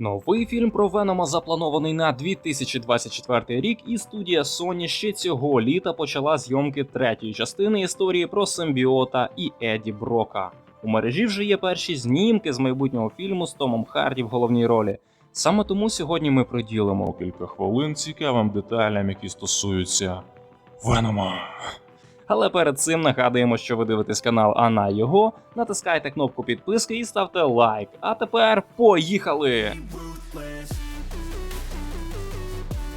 Новий фільм про Венома запланований на 2024 рік, і студія Sony ще цього літа почала зйомки третьої частини історії про симбіота і Еді Брока. У мережі вже є перші знімки з майбутнього фільму з Томом Харді в головній ролі. Саме тому сьогодні ми приділимо кілька хвилин цікавим деталям, які стосуються Венома. Але перед цим нагадуємо, що ви дивитесь канал, а на його натискайте кнопку підписки і ставте лайк. А тепер поїхали!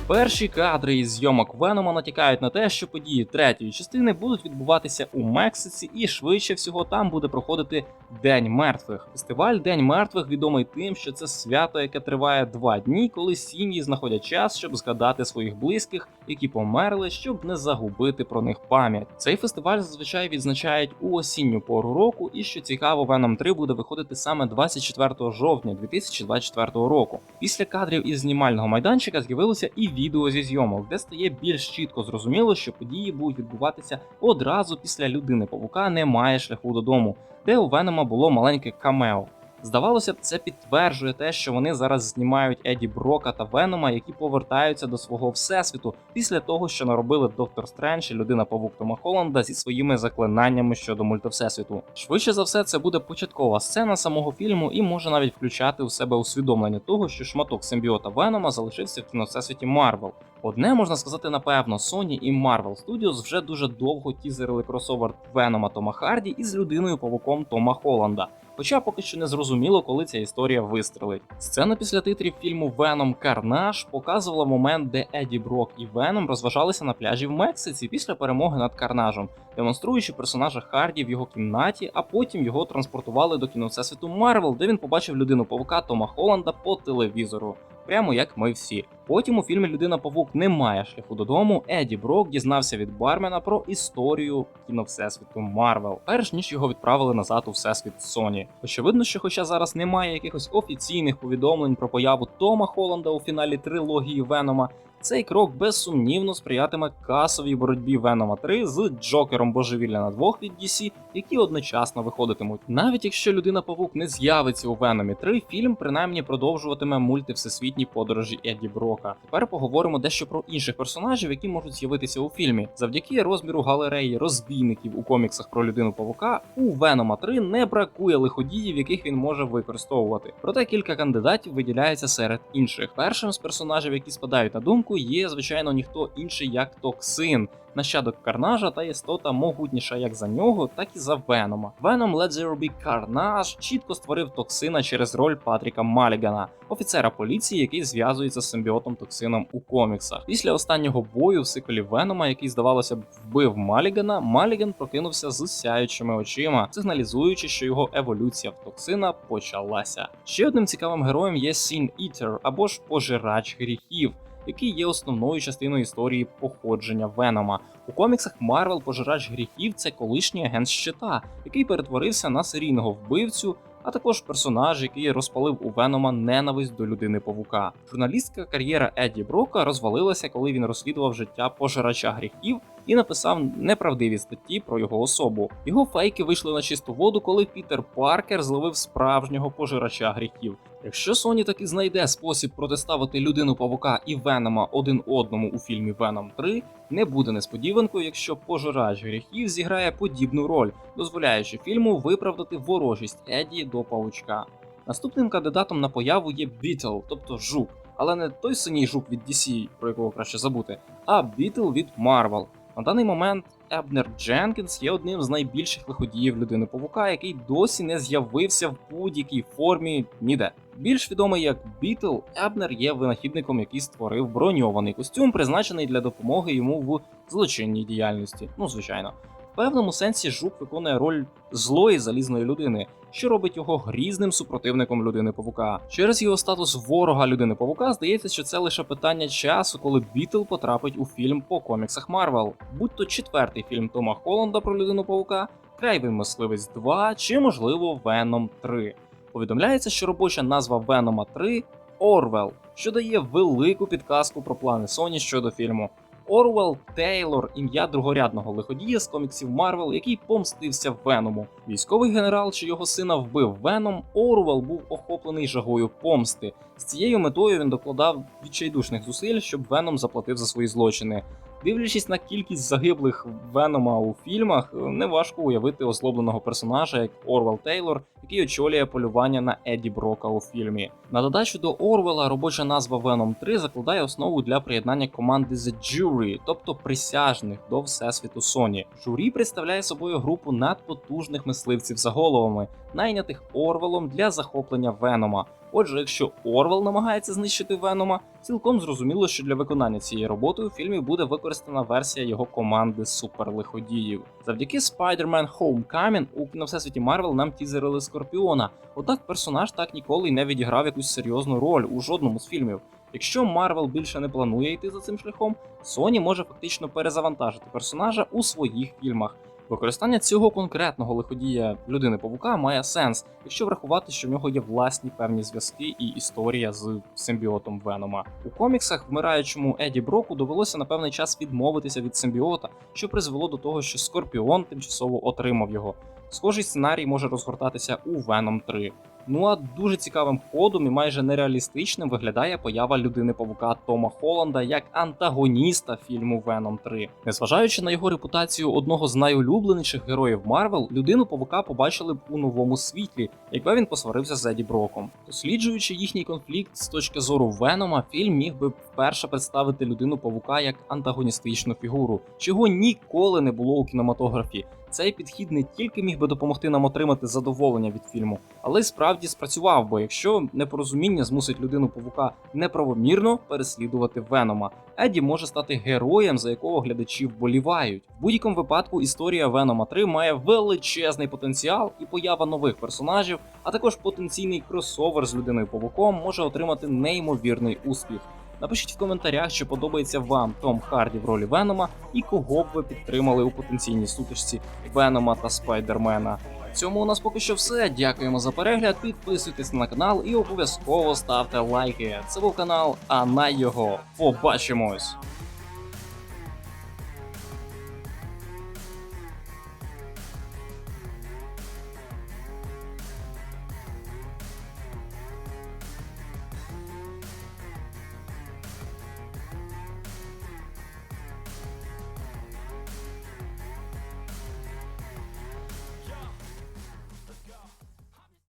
Перші кадри із зйомок Венома натякають на те, що події третьої частини будуть відбуватися у Мексиці, і швидше всього там буде проходити День мертвих. Фестиваль День мертвих відомий тим, що це свято, яке триває два дні, коли сім'ї знаходять час, щоб згадати своїх близьких, які померли, щоб не загубити про них пам'ять. Цей фестиваль зазвичай відзначають у осінню пору року, і що цікаво, Venom 3 буде виходити саме 24 жовтня 2024 року. Після кадрів із знімального майданчика з'явилося і відео зі зйомок, де стає більш чітко зрозуміло, що події будуть відбуватися одразу після людини павука немає шляху додому, де у Венома було маленьке камео. Здавалося б, це підтверджує те, що вони зараз знімають Еді Брока та Венома, які повертаються до свого всесвіту після того, що наробили Доктор Стрендж і людина Павук Тома Холланда зі своїми заклинаннями щодо мультивсесвіту. Швидше за все, це буде початкова сцена самого фільму і може навіть включати у себе усвідомлення того, що шматок симбіота Венома залишився в кіновсесвіті Марвел. Одне можна сказати напевно, Sony і Marvel Studios вже дуже довго тізерили кросовер Венома Тома Харді із людиною павуком Тома Холланда. Хоча поки що не зрозуміло, коли ця історія вистрелить. Сцена після титрів фільму Веном Карнаж показувала момент, де Еді Брок і Веном розважалися на пляжі в Мексиці після перемоги над Карнажем, демонструючи персонажа Харді в його кімнаті, а потім його транспортували до кіно Всесвіту Марвел, де він побачив людину павука Тома Холланда по телевізору. Прямо як ми всі. Потім у фільмі Людина Павук не має шляху додому. Еді Брок дізнався від бармена про історію кіно Всесвіту Марвел, перш ніж його відправили назад у всесвіт Sony. Очевидно, що, хоча зараз немає якихось офіційних повідомлень про появу Тома Холланда у фіналі трилогії Венома, цей крок безсумнівно сприятиме касовій боротьбі Венома 3 з Джокером Божевілля на двох від DC, які одночасно виходитимуть. Навіть якщо людина Павук не з'явиться у Веномі 3, фільм принаймні продовжуватиме мульти всесвітні подорожі Еді Брока. Тепер поговоримо дещо про інших персонажів, які можуть з'явитися у фільмі. Завдяки розміру галереї розбійників у коміксах про людину Павука, у Венома 3 не бракує лиходіїв, яких він може використовувати. Проте кілька кандидатів виділяється серед інших. Першим з персонажів, які спадають на думку, є звичайно ніхто інший як Токсин. Нащадок Карнажа та істота могутніша як за нього, так і за Венома. Venom Let There Be чітко створив токсина через роль Патріка Малігана, офіцера поліції, який зв'язується з симбіотом токсином у коміксах. Після останнього бою в сиквелі Венома, який здавалося б вбив Малігана, Маліган прокинувся з сяючими очима, сигналізуючи, що його еволюція в токсина почалася. Ще одним цікавим героєм є Sin Eater або ж пожирач гріхів який є основною частиною історії походження Венома. У коміксах Марвел пожирач гріхів це колишній агент щита, який перетворився на серійного вбивцю. А також персонаж, який розпалив у Венома ненависть до людини павука. Журналістська кар'єра Едді Брока розвалилася, коли він розслідував життя пожирача гріхів і написав неправдиві статті про його особу. Його фейки вийшли на чисту воду, коли Пітер Паркер зловив справжнього пожирача гріхів. Якщо Sony таки знайде спосіб протиставити людину павука і Венома один одному у фільмі Веном 3, не буде несподіванкою, якщо пожирач гріхів зіграє подібну роль, дозволяючи фільму виправдати ворожість Еді до павучка. Наступним кандидатом на появу є Бітл, тобто жук, але не той синій жук від DC, про якого краще забути, а Бітл від Marvel. На даний момент Ебнер Дженкінс є одним з найбільших лиходіїв людини павука, який досі не з'явився в будь-якій формі ніде. Більш відомий як Бітл, Ебнер є винахідником, який створив броньований костюм, призначений для допомоги йому в злочинній діяльності. Ну, звичайно. В певному сенсі жук виконує роль злої залізної людини, що робить його грізним супротивником людини павука. Через його статус ворога людини павука здається, що це лише питання часу, коли Бітл потрапить у фільм по коміксах Марвел, будь то четвертий фільм Тома Холланда про людину павука, Крайвий мисливець 2 чи, можливо, Веном 3. Повідомляється, що робоча назва Венома 3 Орвел, що дає велику підказку про плани Sony щодо фільму. Орвел Тейлор, ім'я другорядного лиходія з коміксів Марвел, який помстився Веному. Військовий генерал, чи його сина вбив Веном, Орвел був охоплений жагою помсти. З цією метою він докладав відчайдушних зусиль, щоб Веном заплатив за свої злочини. Дивлячись на кількість загиблих Венома у фільмах, неважко уявити озлобленого персонажа як Орвел Тейлор, який очолює полювання на Еді Брока у фільмі. На додачу до Орвела робоча назва Venom 3 закладає основу для приєднання команди The Jury, тобто присяжних до всесвіту Sony. Журі представляє собою групу надпотужних мисливців за головами, найнятих Орвелом для захоплення Венома. Отже, якщо Орвел намагається знищити Венома, цілком зрозуміло, що для виконання цієї роботи у фільмі буде використана версія його команди суперлиходіїв. Завдяки Spider-Man Homecoming у кіновсесвіті Марвел нам тізерили Скорпіона, однак персонаж так ніколи й не відіграв якусь серйозну роль у жодному з фільмів. Якщо Марвел більше не планує йти за цим шляхом, Sony може фактично перезавантажити персонажа у своїх фільмах. Використання цього конкретного лиходія людини павука має сенс, якщо врахувати, що в нього є власні певні зв'язки і історія з симбіотом Венома. У коміксах вмираючому Еді Броку довелося на певний час відмовитися від симбіота, що призвело до того, що Скорпіон тимчасово отримав його. Схожий сценарій може розгортатися у Веном 3. Ну а дуже цікавим ходом і майже нереалістичним виглядає поява людини павука Тома Холланда як антагоніста фільму Venom 3. Незважаючи на його репутацію одного з найулюбленіших героїв Марвел, людину павука побачили б у новому світлі, якби він посварився з Еді Броком. Досліджуючи їхній конфлікт з точки зору Венома, фільм міг би вперше представити людину павука як антагоністичну фігуру, чого ніколи не було у кінематографі. Цей підхід не тільки міг би допомогти нам отримати задоволення від фільму, але й справді спрацював би, якщо непорозуміння змусить людину павука неправомірно переслідувати Венома. Еді може стати героєм, за якого глядачі вболівають. В будь-якому випадку історія Венома 3 має величезний потенціал, і поява нових персонажів, а також потенційний кросовер з людиною павуком може отримати неймовірний успіх. Напишіть в коментарях, чи подобається вам Том Харді в ролі Венома і кого б ви підтримали у потенційній сутичці Венома та Спайдермена. Цьому у нас поки що все. Дякуємо за перегляд. Підписуйтесь на канал і обов'язково ставте лайки. Це був канал, а на його побачимось.